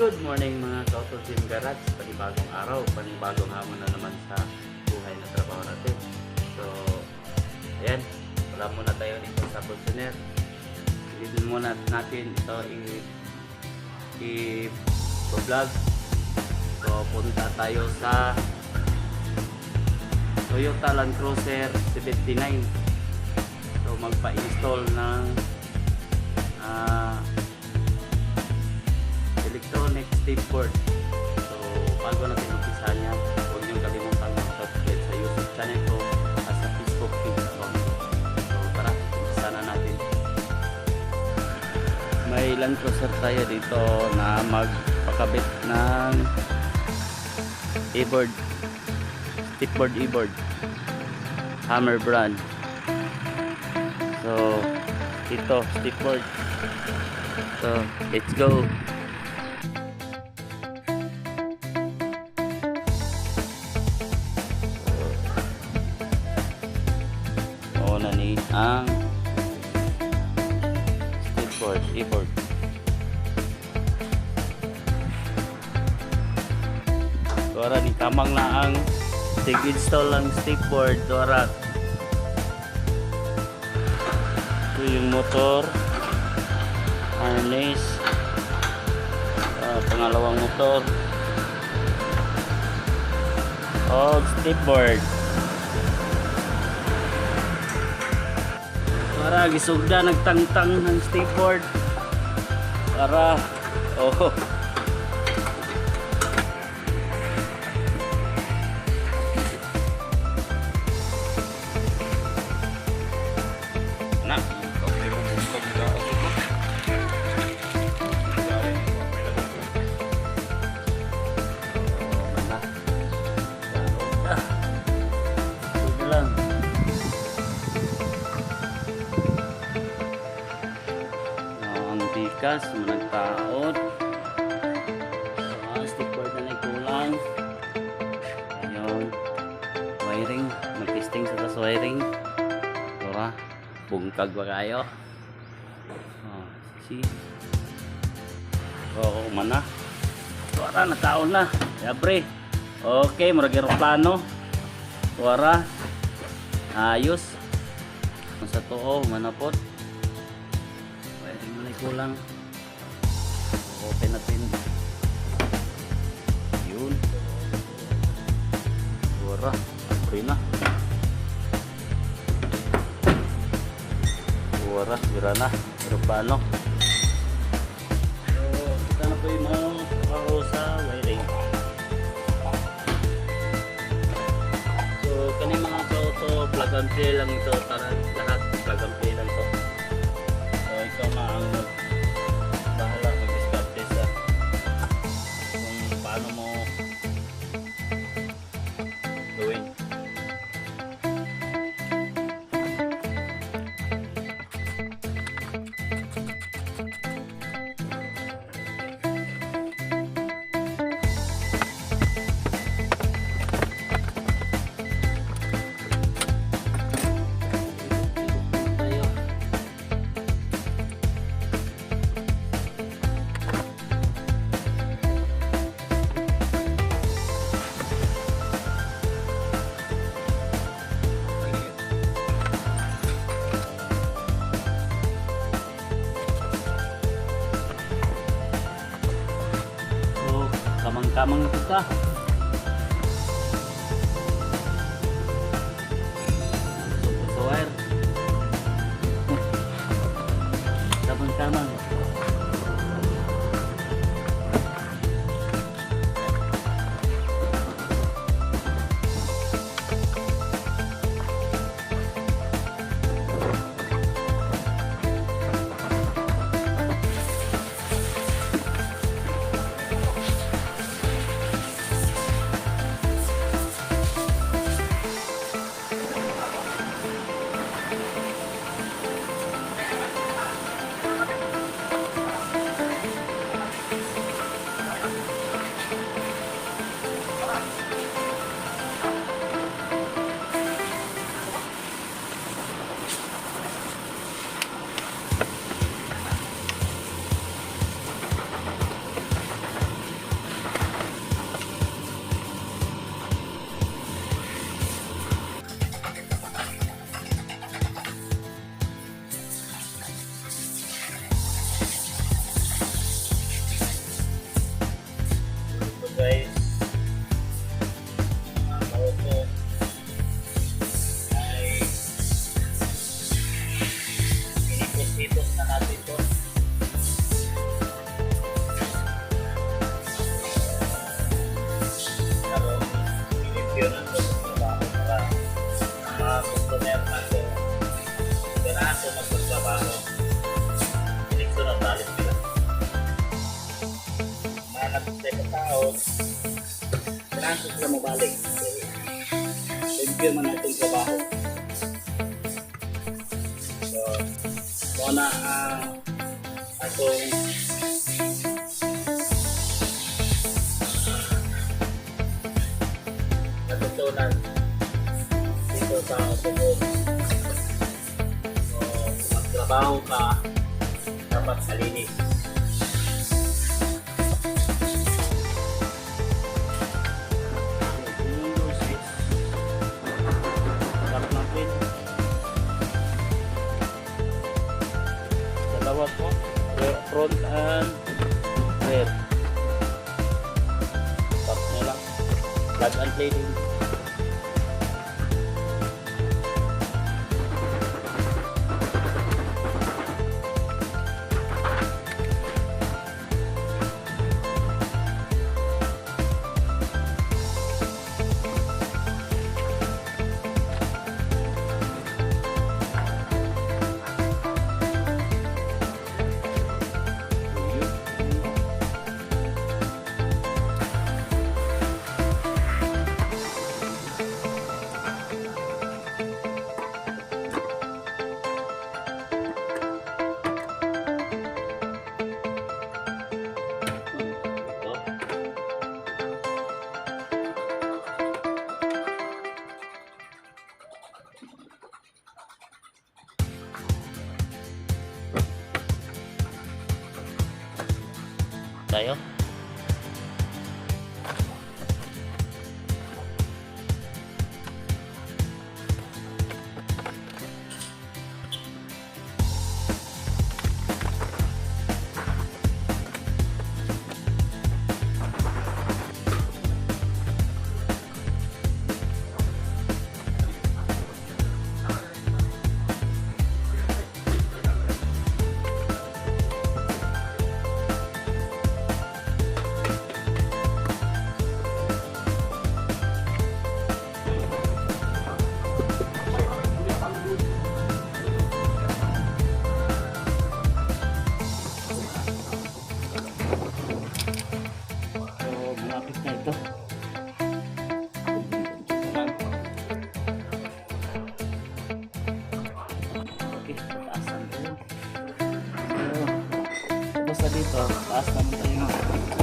Good morning mga Toto Team Garage. Panibagong araw, panibagong hamon na naman sa buhay na trabaho natin. So, ayan. Wala muna tayo dito sa Pulsioner. Dito muna natin ito i-vlog. So, punta tayo sa Toyota Land Cruiser 79. So, magpa-install ng ah electronic stepboard. So, bago natin umpisa niya, huwag niyong kalimutan mag-subscribe sa YouTube channel ko at sa Facebook page ko. So, tara, umpisa na natin. May Land Cruiser tayo dito na magpakabit ng e-board. Stepboard e-board. Hammer brand. So, ito, stepboard. So, let's go. Dora ni kamang na ang sig-install ang skateboard, Dora. Ito yung motor, harness, ah, pangalawang motor, oh, skateboard. Para gisugda nagtangtang ng skateboard. Para oh. Ah, ang bikas, managtaot. Ah, stickboard na nagkulang. Ayun. Wiring. Mag-testing sa tas wiring. Tora. Bungkag ba kayo? Ah, si. Oo, mana. Tora, nagkaon na. Yabre. Okay, marag plano. Tora. Ayos. Sa tuo, manapot. Kulang. Open natin. Yun. Wara. Free na. Wara. Sira na. Aeroplano. So, kita na po yung mga trabaho sa wiring. So, kani mga to, plug and play lang ito. Tara, lahat ang bahala mag-discarte paano mo. Sila mabalik. Review man natin trabaho. So, muna ang atong natutunan dito sa Cebu. So, magtrabaho ka, dapat malinis. Tayo. So, dito, taas naman tayo.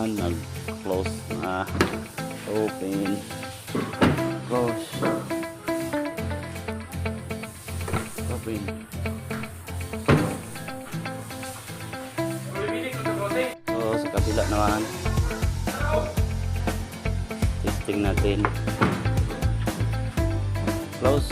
So ayan, nag-close na. Open. Close. Open. So, sa kabila naman. Testing natin. Close.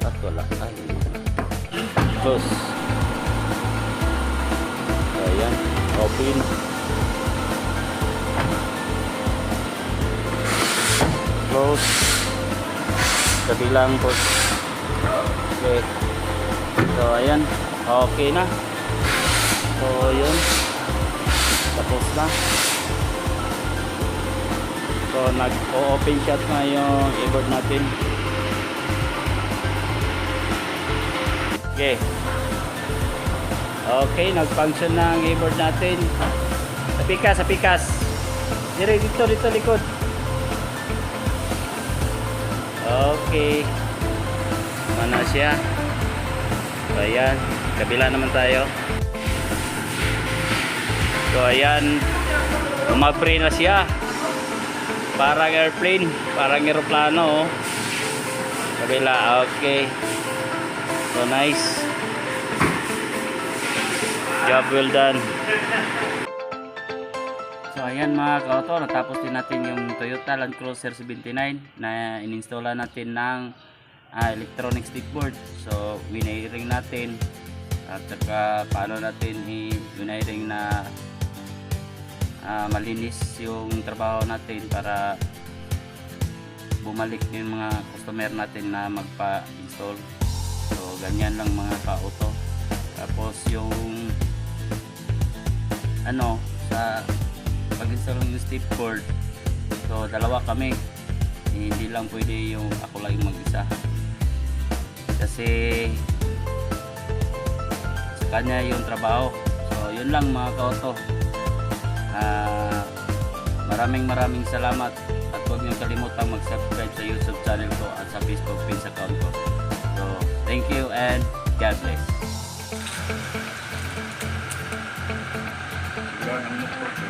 At wala. Ay. Close. Open. Close. Kabilang po. Okay. So, ayan. Okay na. So, yun. Tapos na. So, nag-open shot na yung e-board natin. Okay. Okay, nag-function na ang e-board natin. Sa pikas, sa pikas. Dire, dito, dito, likod. Okay. Mana siya. So, ayan. Kabila naman tayo. So, ayan. Umapre na siya. Parang airplane. Parang aeroplano, oh. Kabila, okay. So, nice. Job well done. So ayan mga kauto, natapos din natin yung Toyota Land Cruiser 79 na ininstalla natin ng ah, electronic stickboard. So winiring natin at saka paano natin i-winiring na ah, malinis yung trabaho natin para bumalik yung mga customer natin na magpa-install. So ganyan lang mga kauto. Tapos yung ano sa pag-install ng stepboard so dalawa kami. Eh, hindi lang pwede yung ako lang yung mag-isa. Kasi sa kanya yung trabaho. So yun lang mga kauto Ah, maraming maraming salamat. At huwag niyong kalimutang mag-subscribe sa youtube channel ko at sa facebook page account ko. So thank you and God bless Wala nang motor. Wala.